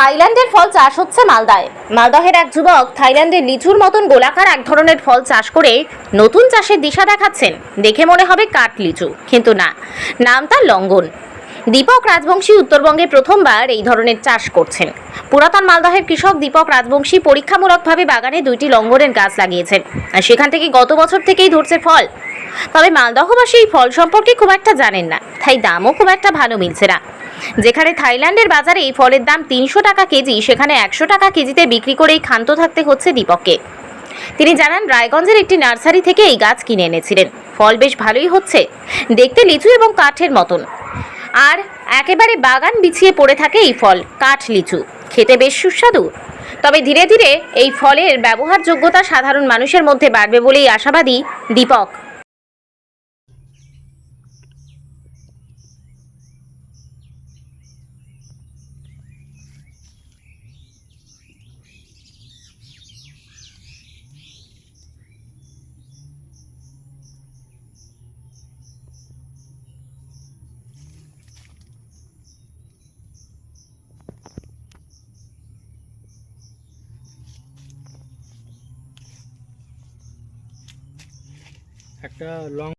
থাইল্যান্ডের ফল চাষ হচ্ছে মালদায়। মালদহের এক যুবক থাইল্যান্ডের লিচুর মতন গোলাকার এক ধরনের ফল চাষ করে নতুন চাষের দিশা দেখাচ্ছেন। দেখে মনে হবে কাঠ লিচু, কিন্তু না, নাম তার লঙ্ঘন দীপক রাজবংশী উত্তরবঙ্গে প্রথমবার এই ধরনের চাষ করছেন। পুরাতন মালদহের কৃষক দীপক রাজবংশী পরীক্ষামূলকভাবে বাগানে দুইটি লঙ্ঘনের গাছ লাগিয়েছেন। আর সেখান থেকে গত বছর থেকেই ধরছে ফল। তবে মালদহবাসী এই ফল সম্পর্কে খুব একটা জানেন না, তাই দামও খুব একটা ভালো মিলছে না। যেখানে থাইল্যান্ডের বাজারে এই ফলের দাম তিনশো টাকা কেজি, সেখানে একশো টাকা কেজিতে বিক্রি করেই ক্ষান্ত থাকতে হচ্ছে দীপককে। তিনি জানান, রায়গঞ্জের একটি নার্সারি থেকে এই গাছ কিনে এনেছিলেন। ফল বেশ ভালোই হচ্ছে, দেখতে লিচু এবং কাঠের মতন। আর একেবারে বাগান বিছিয়ে পড়ে থাকে এই ফল, কাঠ লিচু। খেতে বেশ সুস্বাদু। তবে ধীরে ধীরে এই ফলের ব্যবহারযোগ্যতা সাধারণ মানুষের মধ্যে বাড়বে বলেই আশাবাদী দীপক। একটা লং